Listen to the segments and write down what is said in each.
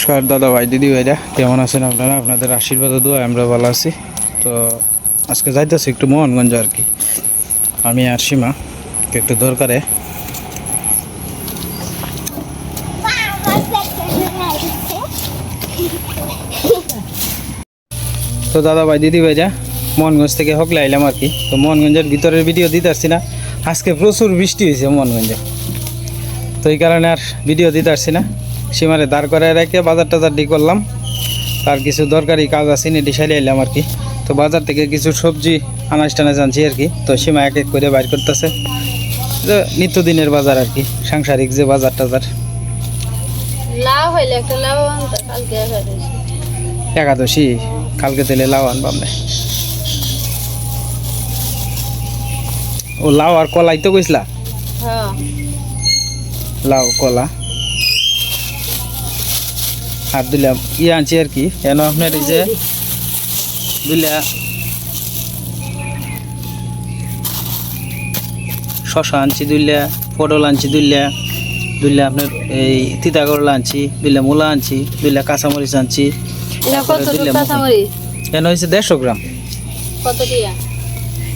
নমস্কার দাদা ভাই, দিদি ভাইরা, কেমন আছেন আপনারা? আপনাদের আশীর্বাদ দোয়া আমরা ভালো আছি। তো আজকে যাইতেছি একটু মোহনগঞ্জ আর কি। আমি আর সীমা একটু দরকারে। তো দাদা ভাই, দিদি ভাইরা, মোহনগঞ্জ থেকে হকলে আইলাম আর কি। তো মোহনগঞ্জের ভিতরের ভিডিও দিতে আসছি না, আজকে প্রচুর বৃষ্টি হয়েছে মোহনগঞ্জে। তো এই কারণে আর ভিডিও দিতে আসছি না। সীমারে দাঁড় করায় রেখে বাজার টাজার ডি করলাম। তার কিছু দরকারি কাজ আছে নেটি সাইলে এলাম আর কি। তো বাজার থেকে কিছু সবজি আনাজ টানাজ আনছি আর কি। তো সীমা এক এক করে বাইর করতেছে। নিত্যদিনের বাজার আর কি সাংসারিক যে বাজার টাজার। একাদশী কালকে তেলে লাউ আনবাম না ও লাউ আর কলাই তো কইসলা হ্যাঁ। লাউ কলা। আর দিলাম। ইয়ে আনছি আর কি। কেন আপনার এই যে দিলা শশা আনছি দুইলা পটল আনছি দুইলা দুইলা আপনার এই তিতা করলা আনছি দুইলা মূলা আনছি দুইলা কাঁচামরিচ আনছি। কেন হয়েছে দেড়শো গ্রাম?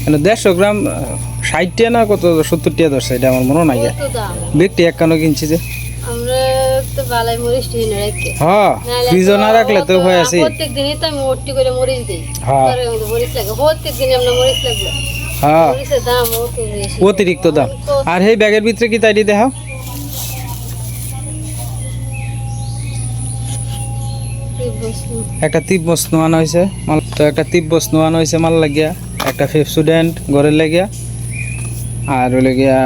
কেন দেড়শো গ্রাম ষাট টিয়া না কত সত্তর টিয়া ধরছে? এটা আমার মনে নাই। ব্যক্তি এক কানো কিনছি যে। তো বালাই মরিচ টিন রেখে। হ্যাঁ ফ্রিজও না রাখলে তো ভয় আছে প্রত্যেক দিনই তো আমি ওটি করে মরিচ দিই। হ্যাঁ। মরিচ লাগে। প্রত্যেক দিন আমরা মরিচ লাগবে। হ্যাঁ। মরিচের দাম অতিরিক্ত দাম। আর এই ব্যাগের ভিতরে কি তাইটি দেখাও? বস্তু? একটা তিব্ব স্নো আনা হয়েছে মাল তো একটা তিব্ব স্নো আনা হয়েছে মাল লাগিয়া। একটা ফেপসুডেন্ট ঘরের লাগিয়া। আর লাগিয়া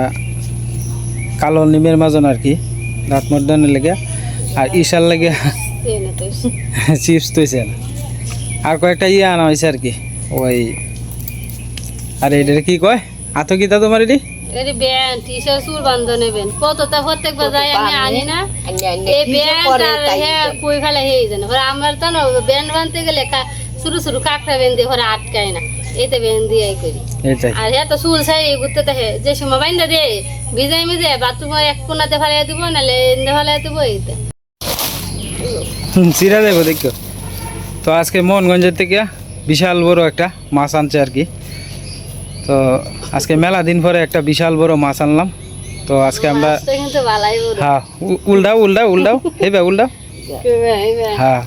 কালো নিমের মাজন আর কি। দাঁত মর্দানের লাগিয়া আর তেল তো চিপস তৈছে আর কয়েকটা ইয়ে আনা হয়েছে আর কি ওই আর এটার কি কয়? আতো কি তা তোমার এটি এর ব্যান্ড টি শার্ট চুল বান্ধ নেবেন কত তা প্রত্যেকবার যাই আমি আনি না। এই ব্যান্ড আর হ্যাঁ কই ফেলে হেই জানে। পরে আমার তো না ব্যান্ড বানতে গেলে কাকড়া বেঁধে আটকায় না। করি। আর হ্যাঁ তো চুল ঘুরতে যে সময় বাইন্দা দে ভিজাই মিজে বাথরুম এক কোনাতে ফেলাই দিব নাহলে এনে ফেলাই দিব এইতে। চিরা দেবো দেখো তো। আজকে মোহনগঞ্জের থেকে বিশাল বড় একটা মাছ আনছে আর কি। তো আজকে মেলা দিন পরে একটা বিশাল বড় মাছ আনলাম। তো আজকে আমরা হ্যাঁ উ- উল্টাও উল্টাও উল্টাও হেবে উল্টাও। হ্যাঁ হ্যাঁ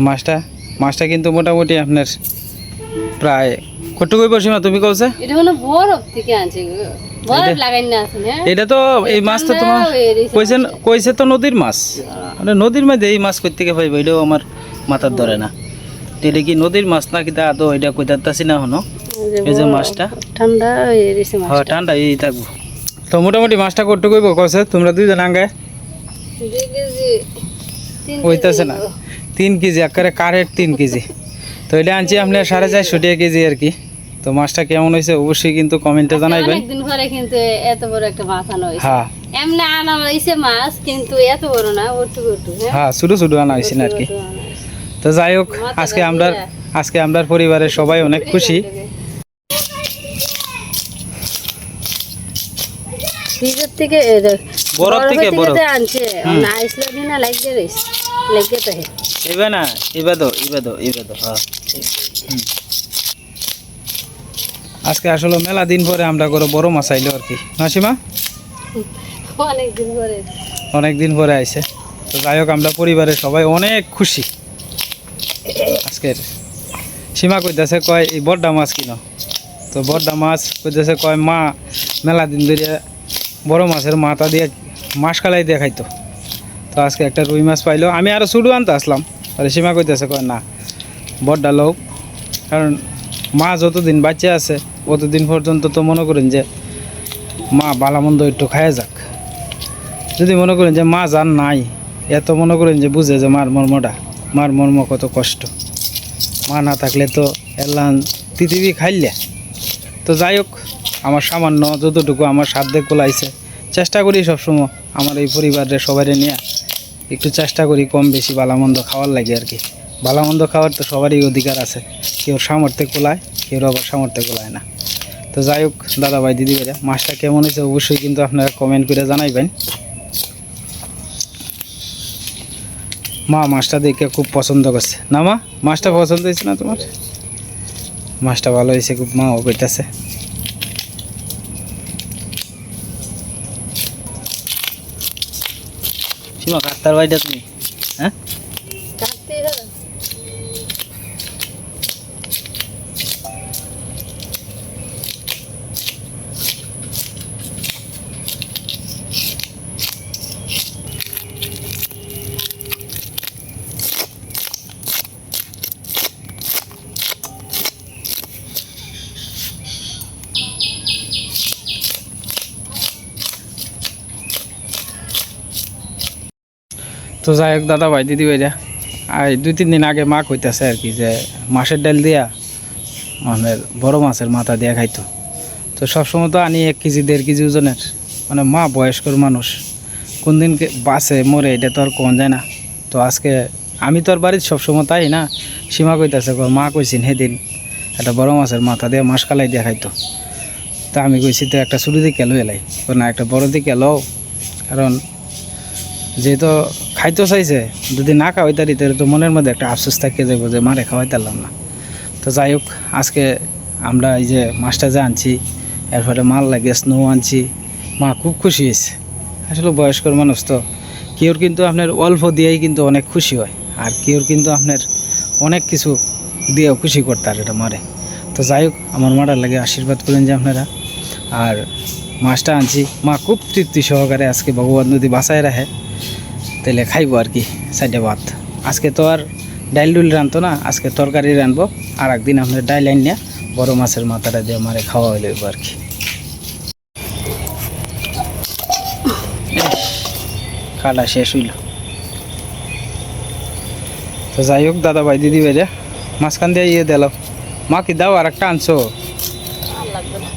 মাছটা মাছটা কিন্তু মোটামুটি আপনার প্রায় কত কই পড়ছি মা তুমি কলছে এটা মানে বরফ থেকে আনছে গো। বরফ লাগাই না আছে এটা তো এই মাছটা তোমার কইছে কইছে তো নদীর মাছ। মানে নদীর মধ্যে এই মাছ কই থেকে পাইবে এটাও আমার মাথার ধরে না। এটা কি নদীর মাছ না কি তো এটা কই তারতাছি না হনো এই যে মাছটা। ঠান্ডা হয়ে হ্যাঁ ঠান্ডা এই থাকব। তো মোটামুটি মাছটা করতে কইব কছে তোমরা দুইজন তিন হইতাছে না। তিন কেজি একেবারে কারেক্ট তিন কেজি। তো এটা আনছি আপনার সাড়ে চারশো টাকা কেজি আর কি। তো মাছটা কেমন হয়েছে অবশ্যই কিন্তু কমেন্টে জানাইবেন। অনেকদিন পরে কিন্তু এত বড় একটা মাছ আনা হয়েছে। হ্যাঁ। এমনি আনা হয়েছে মাছ কিন্তু এত বড় না ওটু ওটু হ্যাঁ? হ্যাঁ ছোটো ছোটো আনা হয়েছে না আর কি। তো যাই হোক আজকে আমরা আজকে আমরা পরিবারের সবাই অনেক খুশি। ফ্রিজের থেকে বরফ থেকে বরফ। আনছে না আইসলে দিন না লাগে রইস লাগে তো এবার না এবার দো এবার দো এবার দো হ্যাঁ। আজকে আসলে মেলা দিন পরে আমরা করে বড় মাছ আইলো আর কি। নাসিমা অনেক দিন পরে। অনেক দিন পরে আইছে। তো যাই হোক আমরা পরিবারের সবাই অনেক খুশি। আজকের। সীমা কইতেছে কয় এই বড্ডা মাছ কিনো? তো বড্ডা মাছ কইতেছে কয় মা মেলা দিন ধরে বড় মাছের মাথা দিয়ে মাছ কালাই দিয়ে খাইতো তো আজকে একটা রুই মাছ পাইলো। আমি আরও শুধু আনতে আসলাম। আর সীমা কইতেছে, কয় না, বড্ডা লোক কারণ মা যতদিন বাচ্চা আছে, অতদিন পর্যন্ত তো মনে করেন যে মা বালামন্দ একটু খায় যাক। যদি মনে করেন যে মা যান নাই এত মনে করেন যে বুঝে যে মার মর্মটা, মার মর্ম কত কষ্ট। মা না থাকলে তো এলান পৃথিবী খাইলে। তো যাই হোক, আমার সামান্য যতটুকু আমার সাধ্যে কোলাইছে চেষ্টা করি সবসময় আমার এই পরিবারের সবাই নিয়ে একটু চেষ্টা করি কম বেশি ভালামন্দ খাওয়ার লাগে আর কি। ভালামন্দ খাওয়ার তো সবারই অধিকার আছে। কেউ সামর্থ্যে কোলায় কেউ আবার সামর্থ্যে কোলায় না। তো যাই হোক দাদা ভাই দিদি ভাইরা মাছটা কেমন হয়েছে অবশ্যই কিন্তু আপনারা কমেন্ট করে জানাইবেন। মা, মাছটা দেখে খুব পছন্দ করছে। না মা, মাছটা পছন্দ হয়েছে না তোমার? মাছটা ভালো হয়েছে খুব মাও কইতাছে। সীমা কাটতার বাড়িটা তুমি হ্যাঁ কাটতেই হবে তো যাই হোক দাদা ভাই দিদি ভাইরা আর দুই তিন দিন আগে মা কইতাছে আর কি যে মাছের ডাল দিয়া আমাদের বড় মাছের মাথা দিয়া খাইতো। তো সবসময় তো আনি এক কেজি, দেড় কেজি ওজনের। মানে মা বয়স্কর মানুষ কোন দিন বাসে মরে, এটা তো আর কোন যায় না। তো আজকে আমি তো আর বাড়ির সবসময় তাই না, সীমা কইতাছে মা কইছেন সেদিন একটা বড় মাছের মাথা দিয়ে মাছ কালাই দিয়া খাইতো। তা আমি কইছি, তো একটা ছোটো দিকে লই। এলাই না, একটা বড় দিকে লও। কারণ যেহেতু খাইতে চাইছে, যদি না খাওয়াই তারি তাহলে তো মনের মধ্যে একটা আফসোস থাকে যাব যে, মারে খাওয়াই তারলাম না। তো যাই হোক, আজকে আমরা এই যে মাছটা যে আনছি, এরপরে মাল লাগে স্নো আনছি, মা খুব খুশি হয়েছে। আসলে বয়স্কর মানুষ তো, কেউর কিন্তু আপনার অল্প দিয়েই কিন্তু অনেক খুশি হয়, আর কেউর কিন্তু আপনার অনেক কিছু দিয়েও খুশি করতে আর এটা মারে। তো যাই হোক, আমার মাটার লাগে আশীর্বাদ করেন যে আপনারা। আর মাছটা আনছি, মা খুব তৃপ্তি সহকারে আজকে ভগবান নদী বাঁচায় রাখে তাহলে খাইবো আর কি সাইডে ভাত আজকে তো আর ডাইল ডুল রানতো না আজকে তরকারি রানবো আর একদিন আপনার ডাইল আইন নিয়ে বড় মাছের মাথাটা দিয়ে মারে খাওয়া হইলে আর কি। খাটা শেষ হইল। তো যাই হোক দাদা ভাই দিদি ভাই মাঝখান দিয়ে ইয়ে দিল। মা কি দাও আর একটা আনছো? আর লাগবে না।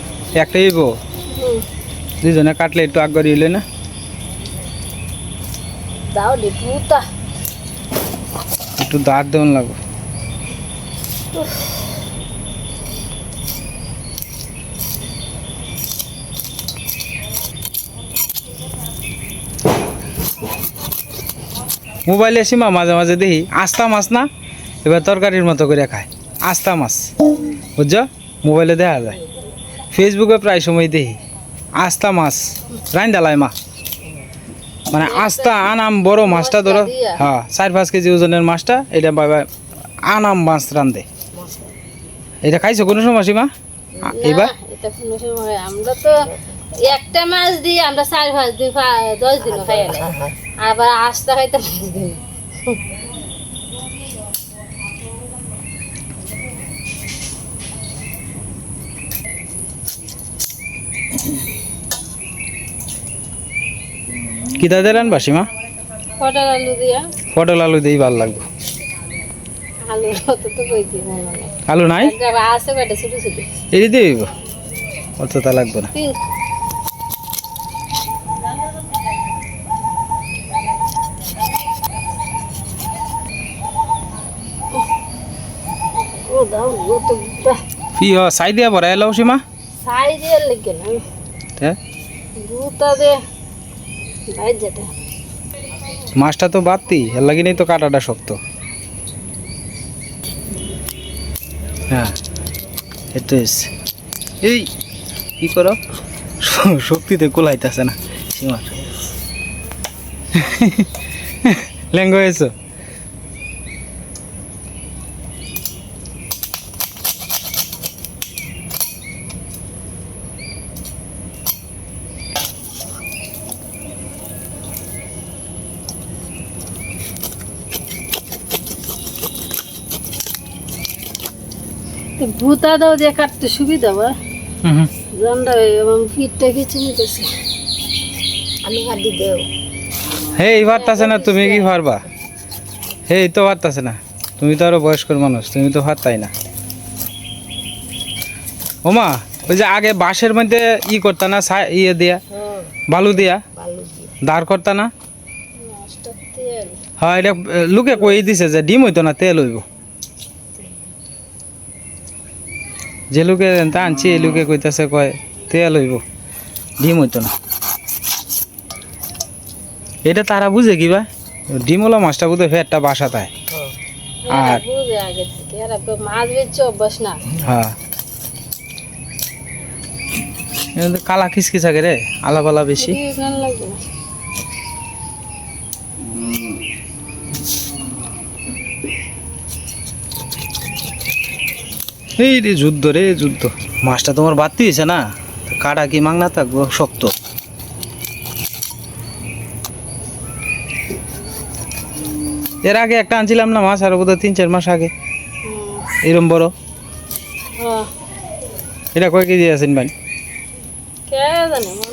একটা ইব দুজনে কাটলে একটু আগ করি না? দাও পুতা একটু দাঁত দেওয়ান লাগবো। মোবাইলে সীমা মাঝে মাঝে দেখি আস্তা মাছ না, এবার তরকারির মতো করে খায়। আস্তা মাছ, বুঝছ? মোবাইলে দেখা যায়। ফেসবুকে প্রায় সময় দেখি, আস্তা মাছ, রাইন দালায় মা। মানে আস্তা আনাম বড় মাছটা ধরো। হ্যাঁ চার পাঁচ কেজি ওজনের মাছটা এটা বাবা আনাম মাছ রান্ধে এটা খাইছো কোনো সময় সীমা? এবার আমরা তো একটা মাছ দিয়ে আমরা চার পাঁচ দিন পা- দশ দিন খাই আবার আস্তা খাইতে পাঁচ দিন কি তাদের রানবা সীমা? পটল আলু দিয়া। পটল আলু দিয়েই ভালো লাগবে। আলু নাই? এই দিয়ে দিব অত তা লাগবে না। তিন। ও দাও ও কি হ চাই দিয়া বড়াই এলাও সীমা। সাই দিয়ে লেগে না। হ্যাঁ দে। মাছটা তো বাড়তি, এর লাগি নেই তো কাটাটা শক্ত। হ্যাঁ এই, কি করো? শক্তিতে কোলাইতেছে না সীমার ভূতা দাও দিয়ে কাটতে সুবিধা বা? হুম হুম। জানটা এবং ফিটটা কিছু নিতেছে আমি দেও হে এই পারতাছে না তুমি কি পারবা? হে এই তো পারতাছে না। তুমি তো আরও বয়স্কর মানুষ তুমি তো পারতাই না। ওমা ওই যে আগে বাঁশের মধ্যে ই করতা না ইয়ে দিয়া? হ্যাঁ। বালু দিয়া? ভালো দিয়ে। দাঁড় করতা না? হ্যাঁ এটা লোকে কই দিছে যে ডিম হইতো না তেল হইব। যে লোকে তা আনছি এই লোকে কইতাছে কয় তেল হইব ডিম হইতো না। এটা তারা বুঝে কি বা? ডিমওলা মাছটা বোধহয় ফেরটা বাসা তাই। আর- বুঝে মাছ বেচছে অভ্যাস না। হ্যাঁ। কালা খিসখিস আগে রে আলাপালা বেশি বুঝলাম লাগবে না। এই রে যুদ্ধ রে যুদ্ধ। মাছটা তোমার বাড়তি হয়েছে না? কাটা কি মাংনা থাকব? শক্ত। এর আগে একটা আনছিলাম না মাছ আর বোধহয় তিন চার মাস আগে। এরম বড়। হ্যাঁ। এটা কয় কেজি আছেন ভাই? মনে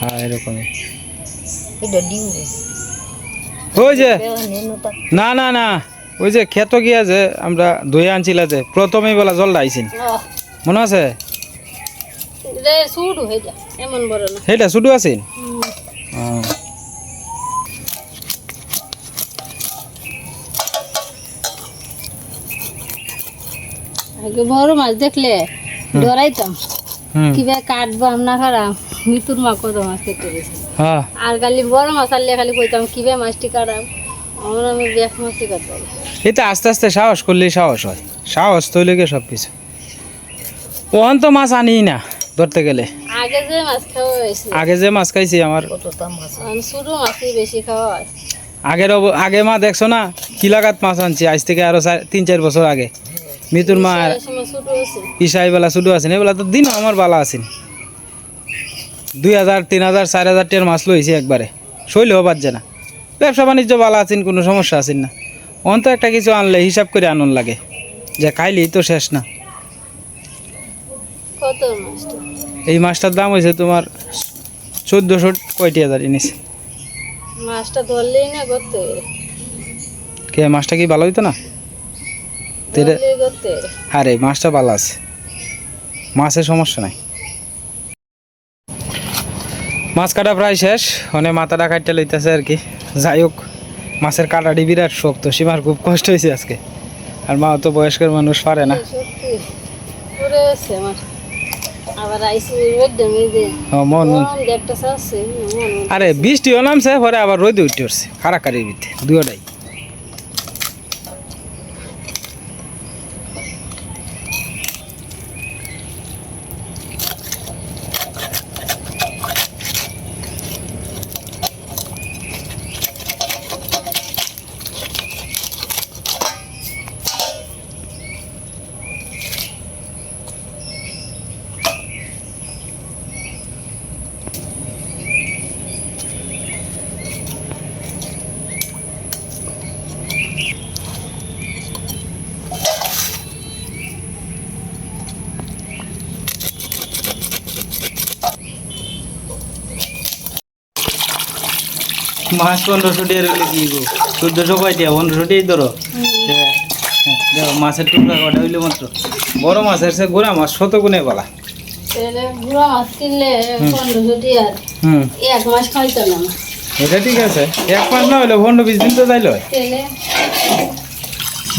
হ্যাঁ এরকমই। এটা ওই যে। না না না। ওই যে ক্ষেত গিয়া যে আমরা ধুয়ে আনছিলা যে প্রথমেই বলা জলটা আইসিন মনে আছে? সুট ছুটু আছেন আগে বড় মাছ দেখলে ডরাইতাম কিবা কাটবো আমরা খারাপ মৃত্যুর মা কত মাছ গেছে হ্যাঁ। আর খালি বড় মাছ আনলে খালি কইতাম কিবা মাছটি কাটাম। আমার আমি ব্যাক মাছটি কাটতাম এটা আস্তে আস্তে সাহস করলেই সাহস হয়। সাহস তৈলে গিয়ে সব কিছু ওখান তো মাছ আনি না ধরতে গেলে। আগে যে মাছ খাওয়া আগে যে মাছ খাইছি আমার। আমি মাছই বেশি খাওয়া আগের আগে মা দেখছ না? কি লাগাত মাছ আনছি? আজ থেকে আরও তিন চার বছর আগে। মিতুর মা ইসাই বেলা শুধু আছেন এবেলা তো দিন আমার বালা আছেন। দুই হাজার তিন হাজার চার হাজার টিয়ার মাছ লইছি একবারে। শৈলেও বাজছে না। ব্যবসা বাণিজ্য বালা আছেন কোনো সমস্যা আছেন না। অন্ত একটা কিছু আনলে হিসাব করে আনন্দ লাগে। যে খাইলি তো শেষ না। এই মাছটার দাম হয়েছে তোমার চোদ্দোশো কয়টি হাজার এনেছে। মাছটা ধরলেই না করতে। কে মাছটা কি ভালো হইতো না? আরে মাছটা ভালো আছে। মাছের সমস্যা নাই। মাছ কাটা প্রায় শেষ মানে মাথাটা কাটতে লইতেছে আর কি। যাই হোক। মাছের কাটাটি বিরাট শক্ত সীমার খুব কষ্ট হয়েছে আজকে। আর মা তো বয়স্কের মানুষ পারে না। আরে বৃষ্টিও নামছে পরে আবার রোদে উঠতে উঠছে কারাকারির ভিতরে দুয়োটাই। মাছ পনেরোশো হলে কি গো? চোদ্দোশো কয়টিয়া পনেরোশো টিয়াই ধরো। হ্যাঁ, হ্যাঁ, দেখো মাছের টুকরা কটা হইলে মাত্র? বড় মাছের সে গোড়া মাছ শত গুণে বলা মাস। এটা ঠিক আছে। এক মাস না হলে পনেরো বিশ দিন তো যাইল।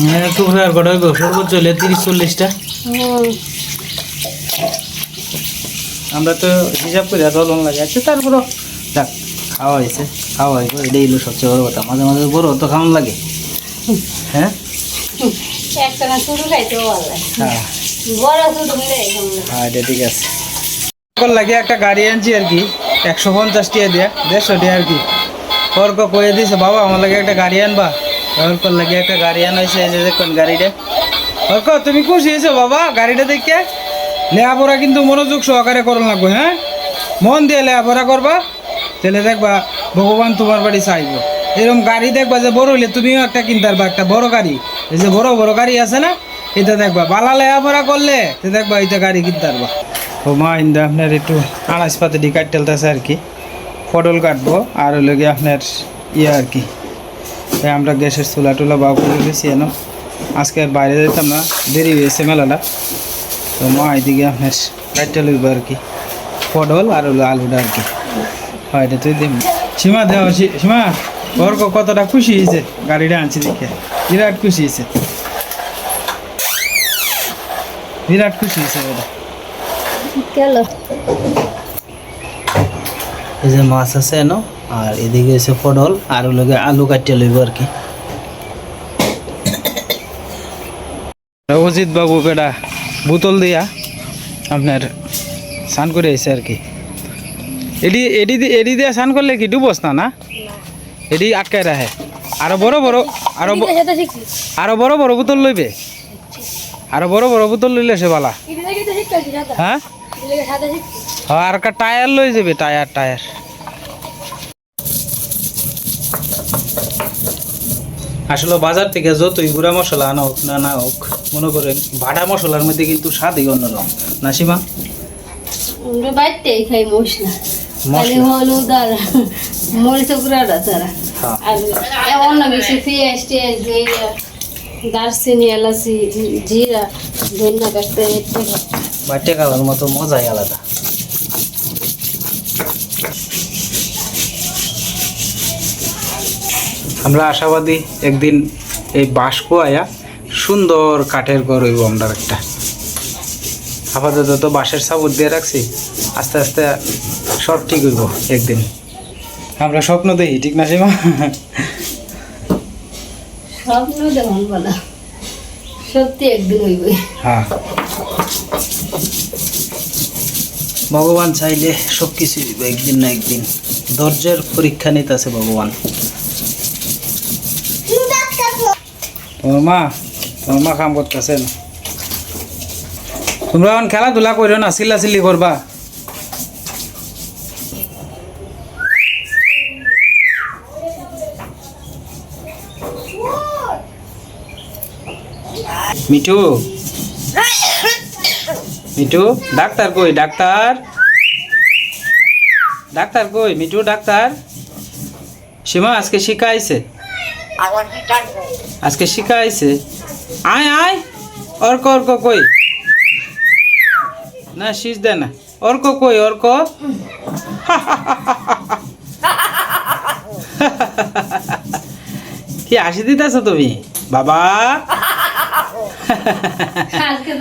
হ্যাঁ টুকরার কটা হইব? সর্বোচ্চ হলে তিরিশ চল্লিশটা। আমরা তো হিসাব করে চলন লাগে। আচ্ছা তারপরও যাক খাওয়া হয়েছে খাওয়া হয়েছে এটাই হলো সবচেয়ে বড় কথা। মাঝে মাঝে বড় তো খাওয়ান লাগে। হ্যাঁ? হ্যাঁ? হ্যাঁ এটা ঠিক আছে। এখন লাগে একটা গাড়ি আনছি আর কি একশো পঞ্চাশ টিয়া দিয়া দেড়শো টিয়া আর কি। কয়ে দিছে বাবা আমার লাগে একটা গাড়ি আনবা। লাগে একটা গাড়ি আনাইছে এই যে দেখুন গাড়িটা। ওরক তুমি খুশি হয়েছো বাবা? গাড়িটা দেখে লেখাপড়া কিন্তু মনোযোগ সহকারে করুন লাগবে হ্যাঁ? মন দিয়ে লেখাপড়া করবা। তাহলে দেখবা ভগবান তোমার বাড়ি চাইব। এরকম গাড়ি দেখবা যে বড় হইলে তুমিও একটা কিনতে পারবা, একটা বড় গাড়ি। এই যে বড় বড় গাড়ি আছে না, এটা দেখবা। বালা লেখাপড়া করলে দেখবা এটা গাড়ি কিনতে পারবা। ও মা, ইন্দা আপনার একটু আনাজপাতি ডি কাটতেলতেছে আর কি। পটল কাটবো, আর হলো গিয়ে আপনার ইয়ে আর কি। আমরা গ্যাসের চুলা টুলা বাউ করে গেছি এনো। আজকে বাইরে যেতাম না, দেরি হয়েছে মেলাটা। তো মা এদিকে আপনার কাটতে লইব আর কি। পটল আর হলো আলুটা আর কি। হয় এটা তুই দিম সীমা দেওয়া সীমা ওর কতটা খুশি হয়েছে? গাড়িটা আনছি দেখে। বিরাট খুশি হয়েছে। বিরাট খুশি হয়েছে ওটা গেল এই যে মাছ আছে এনো আর এদিকে হচ্ছে পটল আর ওগুলোকে আলু কাটিয়ে লইব আর কি। অজিত বাবু বেটা বোতল দিয়া আপনার স্নান করে আইছে আর কি। এডি এডি দি- এডি দিয়ে স্নান করলে কি ডুবস না না? এডি আটকায় রাখে আরও বড় বড় আরও আরও বড় বড় বোতল লইবে। আরও বড় বড় বোতল লইলে সে বালা। হ্যাঁ আর একটা টায়ার লই যাবে টায়ার টায়ার আসলে বাজার থেকে যতই গুঁড়া মশলা আনা হোক না না হোক মনে করেন ভাড়া মশলার মধ্যে কিন্তু স্বাদই অন্যরকম। না সীমা? খাই মশলা খালি মশলা হলুদ আর মরিচ গুঁড়াটা ছাড়া। হ্যাঁ। আর অন্য কিছু পেঁয়াজ টিয়াজ দিয়ে দারচিনি এলাচি জিরা ধনিয়া কাটতে বাটে খাওয়ার মতো মজাই আলাদা। আমরা আশাবাদী একদিন এই বাঁশ কোয়ায়া সুন্দর কাঠের ঘর হইব আমরা একটা। আপাতত তো বাঁশের সাবুর দিয়ে রাখছি। আস্তে আস্তে সব ঠিক হইব একদিন। আমরা স্বপ্ন দেখি ঠিক না সীমা? স্বপ্ন যেমন বলা সত্যি একদিন হইবে। হ্যাঁ। ভগবান চাইলে সব কিছু একদিন না একদিন। ধৈর্যের পরীক্ষা নিতে আছে ভগবান। তোমার মা তোমার মা কাম করতেছেন। তোমরা এখন খেলাধুলা করো না চিল্লা চিল্লি করবা। মিঠু মিঠু ডাক্তার কই ডাক্তার? ডাক্তার কই মিঠু ডাক্তার? সীমা আজকে শিখা আইছে? আজকে শিখা আইছে? আয় আয় অর্ক অর্ক কই? না শীষ দে না। অর্ক কই অর্ক? কি হাসি দিতেছ তুমি? বাবা।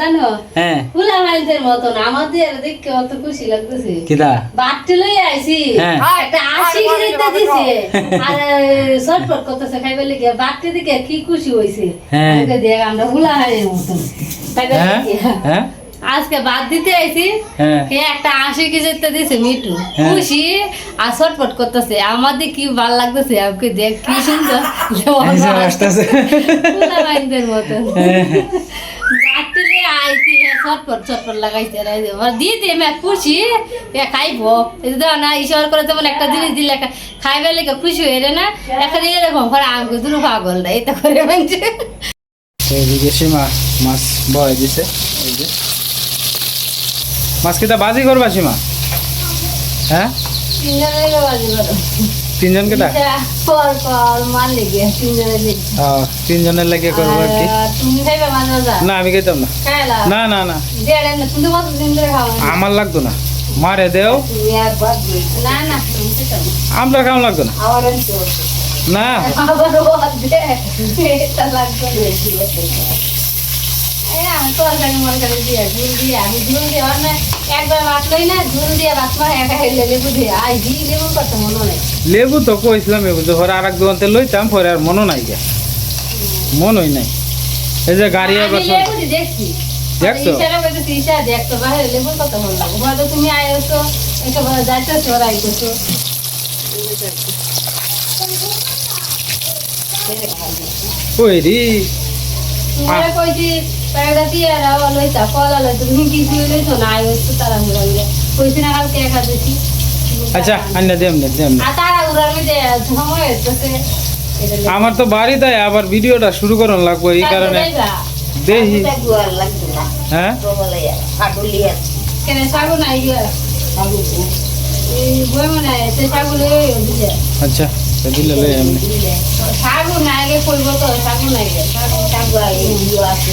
জানো হ্যাঁ। ফুলা মাইন্সের মতন আমাদের দেখে অত খুশি লাগতেছে। কিদা বাটতে লই আইছি হ্যাঁ। একটা আশি দিতে দিছে আর সটপট করতেছে খাইবে লেগে বাটতে দিকে কি খুশি হইছে। হ্যাঁ। দেখ আমরা ফুলা হাইয়ের মতন। হ্যাঁ? হ্যাঁ? আজকে বাদ দিতে আইছি। হ্যাঁ। কে একটা আশি কেজিতে দিছে মিঠু। হ্যাঁ। খুশি আর ছটপট করতেছে। আমাদের কি ভালো লাগতেছে আমাকে দেখ কি সুন্দর। আসতেছে। বাইনদের মতন হ্যাঁ। বাটলে আইছি ছটপট ছটপট লাগাইছে আর দিয়ে দে মে খুশি। এ খাইব। এই না ঈশ্বর করে তেমন একটা জিনিস দিলে খাইবে লেগে খুশি হয়ে রে না একটা দিয়ে এরকম করে আমাকে দুটো পাগল না এটা করে মানছে মাছ বয় দিছে। এই যে মাছ কিতা বাজি করবা সীমা? হ্যাঁ? তিনজনের না, আমি? আমার লাগতো না। মারে দেও। আমরা কেমন লাগতো না। না আবার বাদ দে। এটা লাগবে না। এই আমি তো আলাদা মনে করে দিয়ে, ঝুল দিয়ে, আমি ঝুল দিয়ে, না একবার ভাত লই না, ঝুল দিয়ে মাখে একা খাইলে লেবু দিয়ে। আই জি লেবু করতে মনে নেই। লেবু তো কইছিলাম লেবু তো আর এক দোকানতে লইতাম পরে আর মনও নাই গে মনই নাই এই যে গাড়ি আমি আবার লেবু দেখছি। দেখছ? ইশারা করতেছি, ইশারা দেখতো, বাইরে লেবুর কথা মনে লাগে। হয়তো তুমি আইছো, একেবারে যাইতেছো, আর আইতেছো। ওই রি তোমারে কইছি প্যাকেটটা দিয়ে লইতা কলা লইতা কিছু লইছো না আই হচ্ছে তারা ঘুরা ঘুরে কইছি না কালকে একা দিছি আচ্ছা আন্না দেম না দেম না আর তারা ঘুরার মধ্যে সময় হচ্ছে আমার তো বাড়ি তাই আবার ভিডিওটা শুরু করন লাগবো এই কারণে? হ্যাঁ? আচ্ছা দিলে লই এমনি সাগু নাই গে কইব তো সাগু নাই গে সাগু সাগু আই আছে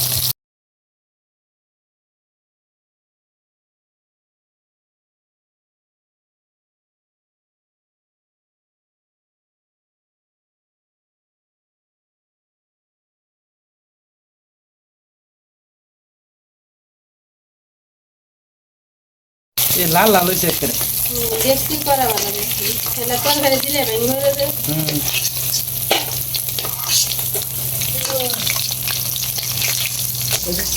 এই লাল লাল হয়েছে একেবারে দেখছি করা ভালো দেখছি তাহলে তরকারি দিলে? ভেঙে হয়ে যাবে হুম।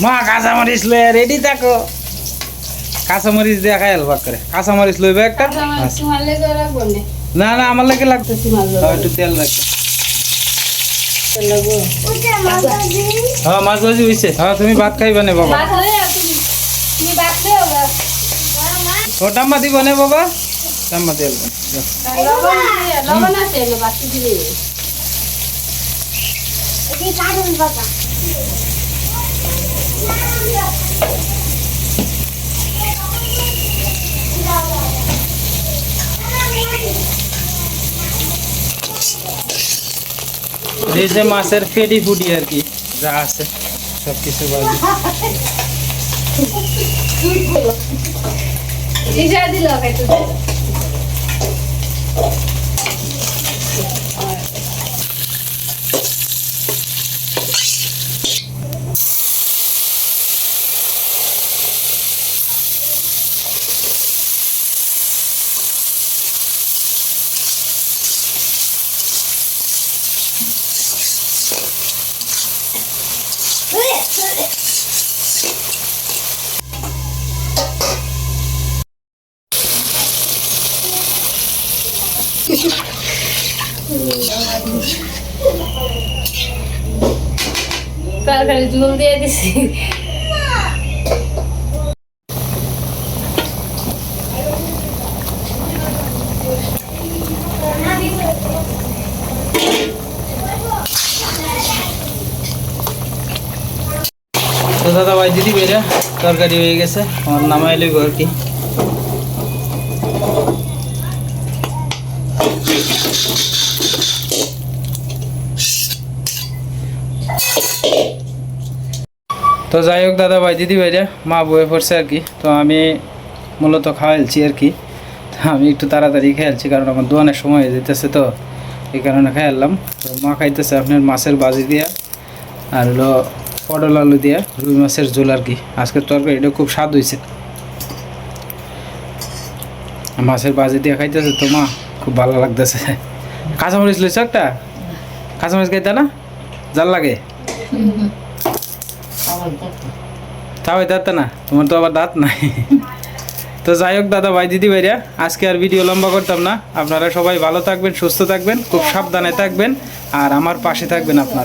মা কাঁচামরিচ লয়ে রেডি থাকো। কাঁচামরিচ দিয়ে খাই আলবাগ করে। কাঁচামরিচ লইবে একটা? রাখব না? না না আমার লাগে লাগতো হ্যাঁ, একটু তেল রাখো। হ্যাঁ মাছ ভাজি হয়েছে হ্যাঁ তুমি ভাত খাইবা না বাবা মাছ হয়ে তুমি তুমি বাঁচলে হবে ও টাম্মা দিব না বাবা টাম্মা তেল দাও। লবণ দিয়ে লবণ আছে না বাচ্চা দিলে এই যে মাছের ফেডি ফুডি আর কি যা আছে সব কিছু ভাজি দিশা দিল খাইতে তরকারি ঝুল দিয়ে দিছি তো দাদা ভাই দিদি বেরা তরকারি হয়ে গেছে আমার নামাই লইব আর কি তো যাই হোক দাদা ভাই, দিদি ভাইরা, মা বয়ে পড়ছে আর কি। তো আমি মূলত খাওয়াইছি আর কি। আমি একটু তাড়াতাড়ি খেয়ালছি কারণ আমার দোয়ানের সময় যেতেছে তো, এই কারণে খেয়ালাম তো মা খাইতেছে আপনার মাছের বাজি দিয়া, আর হলো পটল আলু দিয়া, রুই মাছের ঝোল আর কি। আজকের তরকারিটা খুব স্বাদ হয়েছে মাছের বাজি দিয়ে খাইতেছে তো মা, খুব ভালো লাগতেছে। কাঁচামরিচ লইছ একটা? কাঁচামরিচ খাইতে না? জাল লাগে? তাও দাঁত না? তোমার তো আবার দাঁত নাই। তো যাই হোক দাদা ভাই, দিদি ভাইরা, আজকে আর ভিডিও লম্বা করতাম না। আপনারা সবাই ভালো থাকবেন, সুস্থ থাকবেন, খুব সাবধানে থাকবেন, আর আমার পাশে থাকবেন আপনারা।